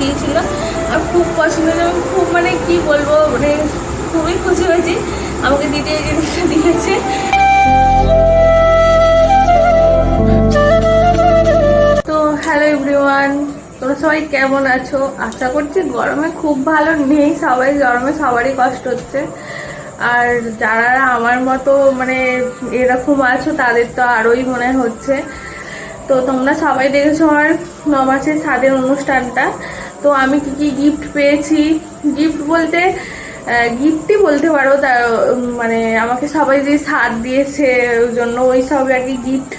দিয়েছিল। আর খুব পছন্দ আমি খুব মানে কি বলব মানে খুবই খুশি হয়েছি। আমাকে দিদি এই জিনিসটা দিয়েছে। তো হ্যালো এভরিওয়ান তোমরা সবাই কেমন আছো? আশা করছি গরমে খুব ভালো নেই, সবাই গরমে সবারই কষ্ট হচ্ছে। আর যারা আমার মতো মানে এরকম আছো, তাদের তো আরোই মনে হচ্ছে। তো তোমরা সবাই দেখেছ আমার ন মাসের স্বাদের অনুষ্ঠানটা। তো আমি কি কি গিফট পেয়েছি? গিফট বলতে গিফটই বলতে পারো তা উম, মানে আমাকে সবাই যে স্বাদ দিয়েছে ওই জন্য ওই সব আর কি গিফট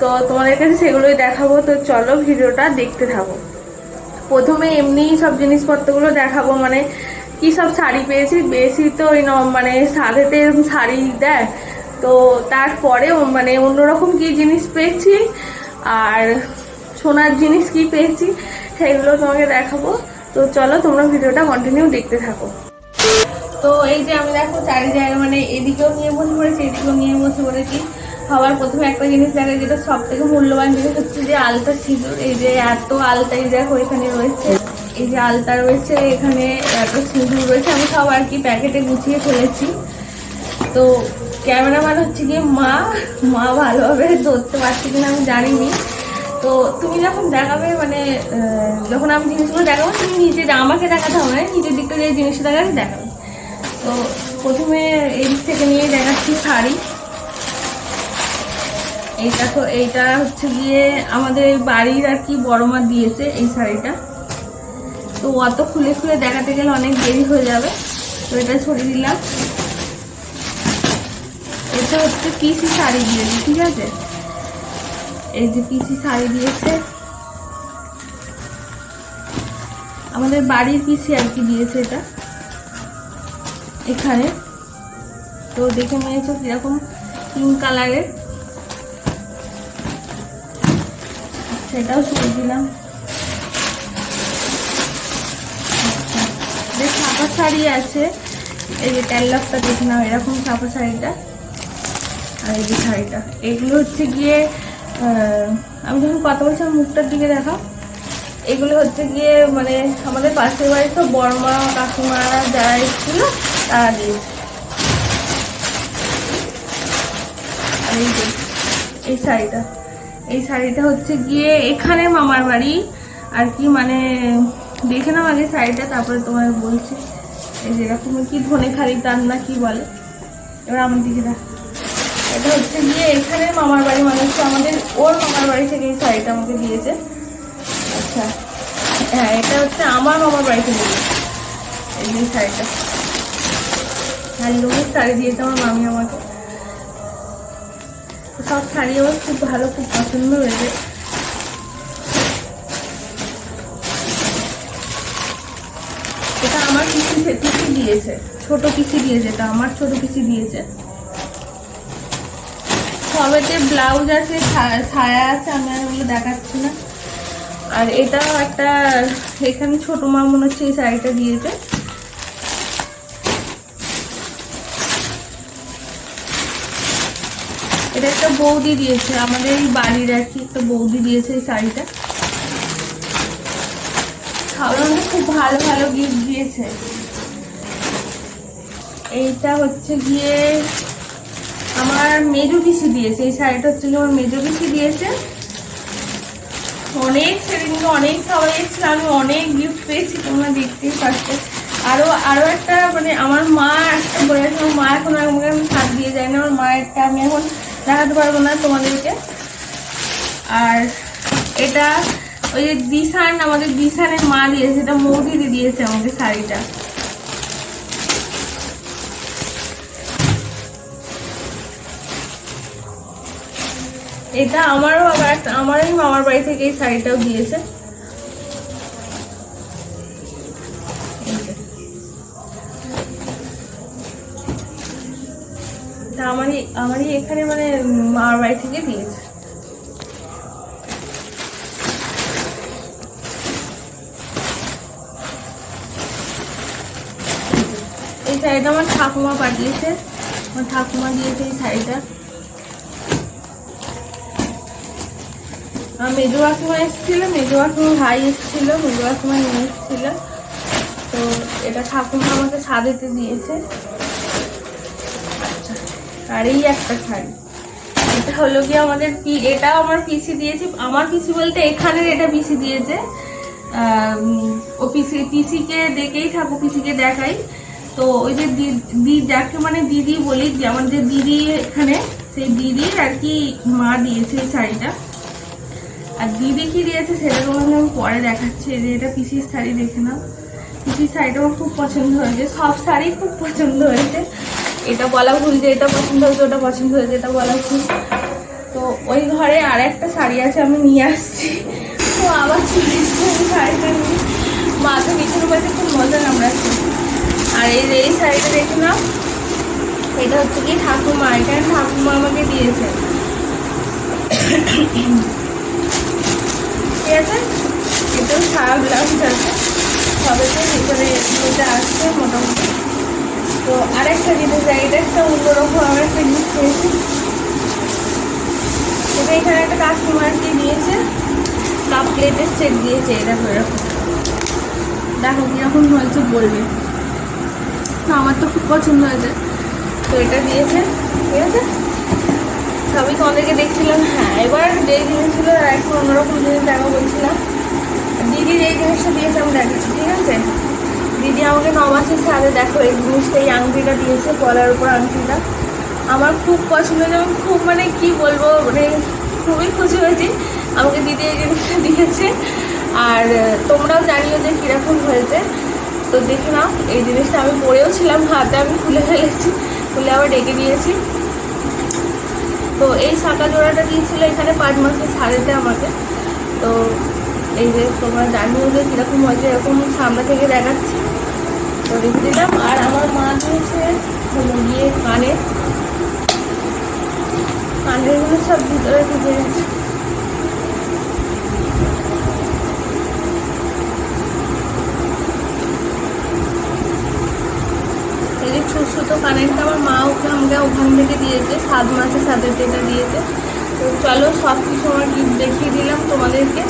তো তোমাদের কাছে সেগুলোই দেখাবো। তো চলো ভিডিওটা দেখতে থাকো। প্রথমে এমনি সব জিনিসপত্রগুলো দেখাবো মানে কি সব শাড়ি পেয়েছি? বেশি তো ওই মানে সাধেতে শাড়ি দেয় তো তারপরে মানে অন্যরকম কি জিনিস পেয়েছি? আর সোনার জিনিস কি পেয়েছি? সেগুলো তোমাকে দেখাবো। তো চলো তোমরা ভিডিওটা কন্টিনিউ দেখতে থাকো। তো এই যে আমি দেখো চারি জায়গায় মানে এদিকেও নিয়ে বসে পড়েছি, এদিকেও নিয়ে বসে পড়েছি। সবার প্রথমে একটা জিনিস দেখে যেটা সব থেকে মূল্যবান জিনিস হচ্ছে যে আলতা সিঁদুর এই যে এত আলতা এই দেখো এখানে রয়েছে। এই যে আলতা রয়েছে, এখানে এত সিঁদুর রয়েছে। আমি সব আর কি প্যাকেটে গুছিয়ে ফেলেছি। তো ক্যামেরাম্যান হচ্ছে গিয়ে মা। মা ভালোভাবে ধরতে পারছে কিনা আমি জানিনি। তো তুমি যখন দেখাবে মানে যখন আমি জিনিসগুলো দেখাবো, তুমি নিজে আমাকে দেখাতে হবে, নিজের দিকটা যে জিনিসটা দেখাবে দেখাবে। তো প্রথমে এই দিক থেকে নিয়ে দেখাচ্ছি শাড়ি। এই দেখো, এইটা হচ্ছে গিয়ে আমাদের বাড়ির আর কি বড় মা দিয়েছে এই শাড়িটা। তো অত খুলে খুলে দেখাতে গেলে অনেক দেরি হয়ে যাবে। তো এটা ছড়িয়ে দিলাম। এটা হচ্ছে পিসি শাড়ি দিয়েছে, ঠিক আছে? এই যে পিসি শাড়ি দিয়েছে। আমাদের বাড়ির পিসি আর কি দিয়েছে এটা। এখানে। তো দেখে নিয়েছো কীরকম পিঙ্ক কালারের সেটাও ছড়িয়ে দিলাম। আচ্ছা, বেশ ছাপা শাড়ি আছে। এই যে ট্যালকটা দেখে নাও এরকম ছাপা শাড়িটা। আর এই যে শাড়িটা। এগুলো হচ্ছে গিয়ে আমি যখন কথা বলছি মুখটার দিকে দেখা। এগুলো হচ্ছে গিয়ে মানে আমাদের পাশের বাড়ির তো বড়মা, কাকিমা যারা এসেছিল, তারা দিয়েছে আর এই এই শাড়িটা। এই শাড়িটা হচ্ছে গিয়ে এখানে মামার বাড়ি। আর কি মানে দেখে নাও আগে শাড়িটা, তারপরে তোমায় বলছি। এই যে এরকম কি ধনে খালি টান না কি বলে? এবার আমার দিকে দেখ। এটা হচ্ছে গিয়ে এখানে মামার বাড়ি মানে হচ্ছে আমাদের ওর মামার বাড়ি থেকে এই শাড়িটা আমাকে দিয়েছে। আচ্ছা। হ্যাঁ এটা হচ্ছে আমার মামার বাড়ি থেকে এই যে শাড়িটা। হ্যান্ডলুমের শাড়ি দিয়েছে আমার মামি আমাকে। সব শাড়ি আমার খুব ভালো, খুব পছন্দ হয়েছে। এটা আমার পিসি দিয়েছে। ছোট পিসি দিয়েছে, এটা আমার ছোট পিসি দিয়েছে। সবেতে ব্লাউজ আছে ছায়া আছে, আমি আর ওগুলো দেখাচ্ছি না। আর এটাও একটা, এখানে ছোট মা মনে হচ্ছে, এই শাড়িটা দিয়েছে। এটা একটা বৌদি দিয়েছে, আমাদের এই বাড়ির আর একটা বৌদি দিয়েছে এই শাড়িটা। সাধারণত খুব ভালো ভালো গিফট দিয়েছে। এইটা হচ্ছে গিয়ে আমার মেজো পিসি দিয়েছে, এই শাড়িটা হচ্ছে আমার মেজো পিসি দিয়েছে। অনেক সেদিনকে অনেক সবাই এসেছিল আমি অনেক গিফট পেয়েছি তোমরা দেখতেই পাচ্ছ আরও আরও একটা মানে আমার মা একটা বলেছে মা এখন আমাকে আমি হাত দিয়ে যায় না, আমার মায়েরটা আমি এখন দেখাতে পারব না তোমাদেরকে। আর এটা ওই যে দিশান, আমাদের দিশানের মা দিয়েছে, এটা মৌদিদি দিয়েছে আমাকে শাড়িটা। এটা আমারও আবার আমারই মামার বাড়ি থেকে এই শাড়িটাও দিয়েছে। আমারই আমারই এখানে মানে মামার বাড়ি থেকে দিয়েছে। এই শাড়িটা আমার ঠাকুমা পাঠিয়েছে। আমার ঠাকুমা দিয়েছে এই শাড়িটা। মেজো কাকিমা এসেছিল, মেজো কাকিমা ভাই এসেছিল, মেজো কাকিমা নিয়ে এসেছিল। তো এটা ঠাকুমা আমাকে সাজাতে দিয়েছে আচ্ছা আর এই একটা শাড়ি। এটা হলো কি আমাদের পি এটা আমার পিসি দিয়েছে। আমার পিসি বলতে এখানের এটা পিসি দিয়েছে। ও পিসি, পিসিকে দেখেই থাকো, পিসিকে দেখাই। তো ওই যে দিদি যাকে মানে দিদি বলি, যে আমার যে দিদি এখানে, সেই দিদির আর কি মা দিয়েছে এই শাড়িটা। আর দিদি কি দিয়েছে সেটা তোমাকে আমি পরে দেখাচ্ছি যে এটা পিসির শাড়ি দেখে নাও। পিসির শাড়িটা আমার খুব পছন্দ হয়েছে, সব শাড়ি খুব পছন্দ হয়েছে। এটা বলা ভুল যে এটা পছন্দ হয়েছে, ওটা পছন্দ হয়েছে, এটা বলা ভুল। তো ওই ঘরে আর একটা শাড়ি আছে, আমি নিয়ে আসছি। তো আবার চলে শাড়িটা নিয়ে। মাথা পিছনে পাশে খুব মজা কামড়াচ্ছে। আর এই এই শাড়িটা দেখে নাও, এটা হচ্ছে কি ঠাকুমা, এটা ঠাকুমা আমাকে দিয়েছে। ঠিক আছে? এটাও সারা ব্লাউজ আছে সবেতে ভিতরে এটা আসছে মোটামুটি। তো আরেকটা জিনিস এটা একটা অন্যরকম আমার একটা জিনিস পেয়েছি। এটা এখানে একটা কাস্টমার কি দিয়েছে। কাপ প্লেটের সেট দিয়েছে, এটা এরকম দেখো কীরকম হয়েছে বলবে। তো আমার তো খুব পছন্দ হয়েছে। তো এটা দিয়েছে, ঠিক আছে? সবই তোমাদেরকে দেখছিলাম হ্যাঁ এবার যেই জিনিসগুলো একটু অন্যরকম জিনিস দেখা বলছিলাম। দিদি যেই জিনিসটা দিয়েছে আমি দেখাচ্ছি, ঠিক আছে? দিদি আমাকে ন মাসের সাথে দেখো এই জিনিসটা, এই আংটিটা দিয়েছে, গলার উপর আংটিটা। আমার খুব পছন্দ যেমন খুব মানে কি বলব মানে খুবই খুশি হয়েছি। আমাকে দিদি এই জিনিসটা দিয়েছে, আর তোমরাও জানিও যে কীরকম হয়েছে। তো দেখে নাও, এই জিনিসটা আমি পরেও ছিলাম, হাতে আমি খুলে ফেলেছি, খুলে আবার ডেকে দিয়েছি তো এই শাঁকা জোড়াটা দিয়েছিল এখানে পাঁচ মাসের সাড়েতে আমাকে। তো এই যে তোমার জানিও যে কীরকম হয়েছে এরকম সামনে থেকে দেখাচ্ছি। তো রেখে দিলাম। আর আমার মা দিয়েছে গিয়ে কানে। কানেরগুলো সব ভিতরে ঢুকে এই যে ছোট আমার মা ওকে আমাকে ওখান থেকে দিয়েছে, সাত মাসে সাথে যেটা দিয়েছে। তো চলো সব কিছু আমার গিফট দেখিয়ে দিলাম তোমাদেরকে।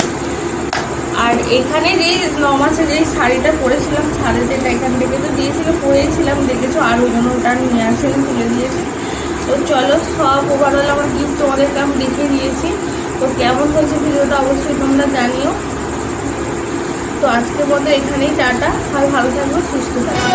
আর এখানে যেই ন মাসে যেই শাড়িটা পরেছিলাম শাড়ি যেটা এখান থেকে তো দিয়েছিল, পরেছিলাম, দেখেছ, আর ওই জন্য ওটা নিয়ে আসেন, তুলে দিয়েছে। তো চলো সব ওভারঅল আমার গিফট তোমাদেরকে আমি দেখে দিয়েছি। তো কেমন হয়েছে ভিডিওটা অবশ্যই তোমরা জানিও। তো আজকের মতো এখানেই টাটা, সবাই ভালো থাকব সুস্থ থাকব.